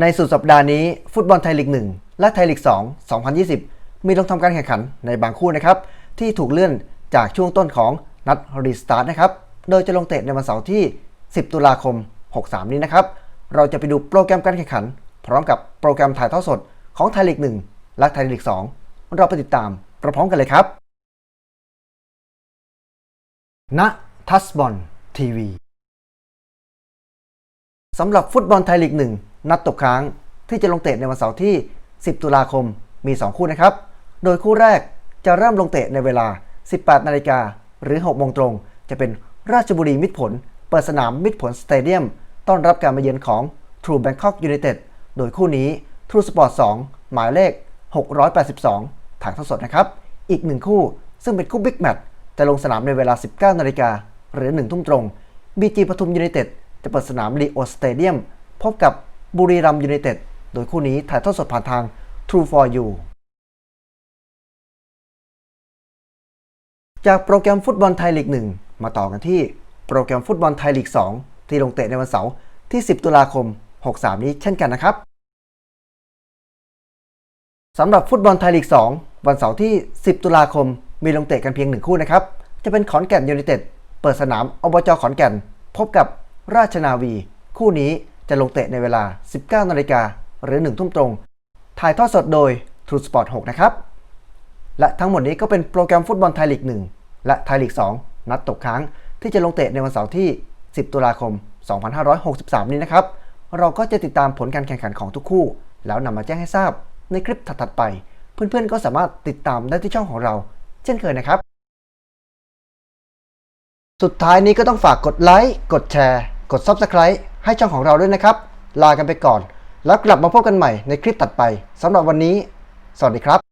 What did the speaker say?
ในสุดสัปดาห์นี้ฟุตบอลไทยลีก 1 และไทยลีก 2 2020 มีลงทำการแข่งขันในบางคู่นะครับ ที่ถูกเลื่อนจากช่วงต้นของนัดรีสตาร์ทนะครับ โดยจะลงเตะในวันเสาร์ที่ 10 ตุลาคม 63 นี้นะครับ เราจะไปดูโปรแกรมการแข่งขัน พร้อมกับโปรแกรมถ่ายทอดสดของไทยลีก 1 และไทยลีก 2 เราไปติดตามพร้อมกันเลยครับณทัสบอลทีวีสำหรับฟุตบอลไทยลีก 1 นัดตกค้างที่จะลงเตะในวันเสาร์ที่ 10 ตุลาคมมี 2 คู่นะครับ โดยคู่แรกจะเริ่มลงเตะในเวลา 18 นาฬิกาหรือ 6 โมงตรง จะเป็นราชบุรีมิตรผล เปิดสนามมิตรผลสเตเดียม ต้อนรับการมาเยือนของ True Bangkok United โดยคู่นี้ True Sport 2 หมายเลข 682 ถ่ายทอดสดนะครับ อีกหนึ่งคู่ซึ่งเป็นคู่บิ๊กแมตช์จะลงสนามในเวลา 19 นาฬิกาหรือ 1 ทุ่มตรง BG ปทุมยูไนเต็ดจะเปิดสนามลีโอสเตเดียมพบกับ บุรีรัมย์ยูไนเต็ด โดยคู่นี้ถ่ายทอดสดผ่านทาง True for You จากโปรแกรมฟุตบอลไทยลีก 1 มาต่อกันที่โปรแกรมฟุตบอลไทยลีก 2 ที่ลงเตะในวันเสาร์ที่ 10 ตุลาคม 63 นี้เช่นกันนะครับสำหรับฟุตบอลไทยลีก 2 วันเสาร์ที่ 10 ตุลาคม มีลงเตะกันเพียงหนึ่งคู่นะครับ จะเป็นขอนแก่นยูไนเต็ด เปิดสนามอบจขอนแก่น พบกับราชนาวี คู่นี้ จะลงเตะในเวลา 19นาฬิกาหรือ 1 ทุ่มตรง ถ่ายทอดสดโดย True Sport 6 นะครับ และทั้งหมดนี้ก็เป็นโปรแกรมฟุตบอลไทยลีก 1 และไทยลีก 2 นัดตกค้างที่จะลงเตะในวันเสาร์ที่ 10 ตุลาคม 2563 นี้นะครับ เราก็จะติดตามผลการแข่งขันของทุกคู่ แล้วนำมาแจ้งให้ทราบในคลิปถัดๆไป เพื่อนๆ ก็สามารถติดตามได้ที่ช่องของเรา เช่นเคยนะครับ สุดท้ายนี้ก็ต้องฝากกดไลค์ กดแชร์ กด Subscribe ให้ช่องของเราด้วยนะครับ ลากันไปก่อน แล้วกลับมาพบกันใหม่ในคลิปตัดไปสำหรับวันนี้ สวัสดีครับ